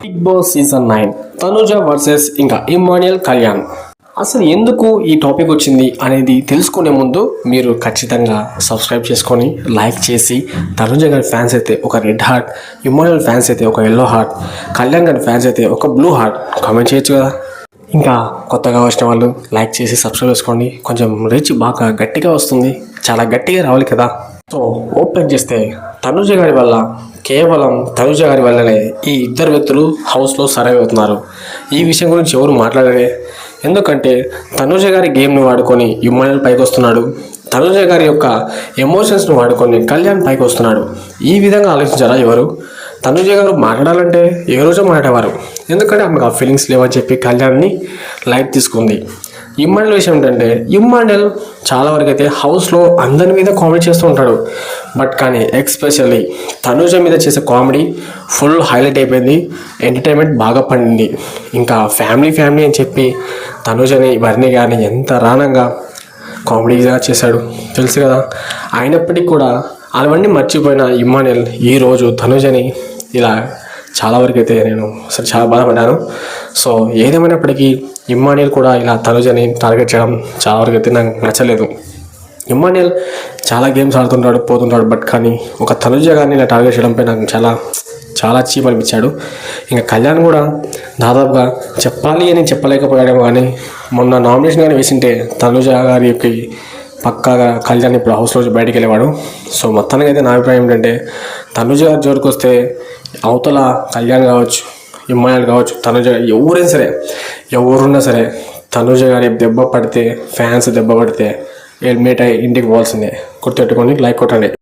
Bigg Boss season nine Tanuja versus ఇంకా Emmanuel Kalyan అసలు ఎందుకు ఈ టాపిక్ వచ్చింది అనేది తెలుసుకునే ముందు మీరు ఖచ్చితంగా సబ్స్క్రైబ్ చేసుకొని లైక్ చేసి తనుజ గారి ఫ్యాన్స్ అయితే ఒక రెడ్ హార్ట్ ఇమానియల్ ఫ్యాన్స్ అయితే ఒక ఎల్లో హార్ట్ కళ్యాణ్ గారి ఫ్యాన్స్ అయితే ఒక బ్లూ హార్ట్ కామెంట్ చేయొచ్చు కదా? ఇంకా కొత్తగా వచ్చిన వాళ్ళు లైక్ చేసి సబ్స్క్రైబ్ చేసుకోండి. కొంచెం రీచ్ బాగా గట్టిగా వస్తుంది. చాలా గట్టిగా రావాలి కదా? సో ఓపెన్ చేస్తే తనుజ గారి వల్ల కేవలం తనుజ గారి వల్లనే ఈ ఇద్దరు వ్యక్తులు హౌస్లో సర్వ్ అవుతున్నారు ఈ విషయం గురించి ఎవరు మాట్లాడలే. ఎందుకంటే తనుజ గారి గేమ్ని వాడుకొని ఇమ్మానుయల్ పైకి వస్తున్నాడు. తనుజ గారి యొక్క ఎమోషన్స్ను వాడుకొని కళ్యాణ్ పైకి వస్తున్నాడు. ఈ విధంగా ఆలోచించారా ఎవరు? తనుజ గారు మాట్లాడాలంటే ఏ రోజు మాట్లాడేవారు? ఎందుకంటే ఆమెకు ఆ ఫీలింగ్స్ లేవని చెప్పి కళ్యాణ్ని లైట్ తీసుకుంది. ఇమ్మాండల్ విషయం ఏంటంటే ఇమ్మాండల్ చాలా వరకు అయితే హౌస్లో అందరి మీద కామెడీ చేస్తూ ఉంటాడు. బట్ కానీ ఎక్స్పెషల్లీ తనుజ మీద చేసే కామెడీ ఫుల్ హైలైట్ అయిపోయింది. ఎంటర్టైన్మెంట్ బాగా పండింది. ఇంకా ఫ్యామిలీ ఫ్యామిలీ అని చెప్పి తనుజని వర్ణి కానీ ఎంత రానంగా కామెడీగా చేశాడు. తెలుసు కదా? అయినప్పటికీ కూడా అవన్నీ మర్చిపోయిన ఇమ్మానుయల్ ఈరోజు తనుజని ఇలా చాలా వరకు అయితే నేను అసలు చాలా బాధపడ్డాను సో ఏదేమైనప్పటికీ ఇమ్మానియల్ కూడా ఇలా తనుజని టార్గెట్ చేయడం చాలా వరకు అయితే నాకు నచ్చలేదు. ఇమ్మానియల్ చాలా గేమ్స్ ఆడుతుంటాడు పోతుంటాడు బట్ కానీ ఒక తనుజ కానీ ఇలా టార్గెట్ చేయడంపై నాకు చాలా చాలా చీప్ అనిపించాడు. ఇంకా కళ్యాణ్ కూడా దాదాపుగా చెప్పాలి అని చెప్పలేకపోయాడేమో కానీ మొన్న నామినేషన్ కానీ వేసింటే తనుజ గారి యొక్క పక్కాగా కళ్యాణ్ ఇప్పుడు హౌస్ బయటికి వెళ్ళేవాడు. సో మొత్తానికి అయితే నా అభిప్రాయం ఏంటంటే తనుజ గారు జోలికి వస్తే అవతల కళ్యాణ్ కావచ్చు ఇమ్మాయిలు కావచ్చు తనుజ ఎవరైనా సరే ఎవరున్నా సరే తనుజ గారి దెబ్బ పడితే ఫ్యాన్స్ దెబ్బ పడితే హెల్మెట్ అయ్యి ఇంటికి పోవాల్సిందే. గుర్తెట్టుకొని లైక్ కొట్టండి.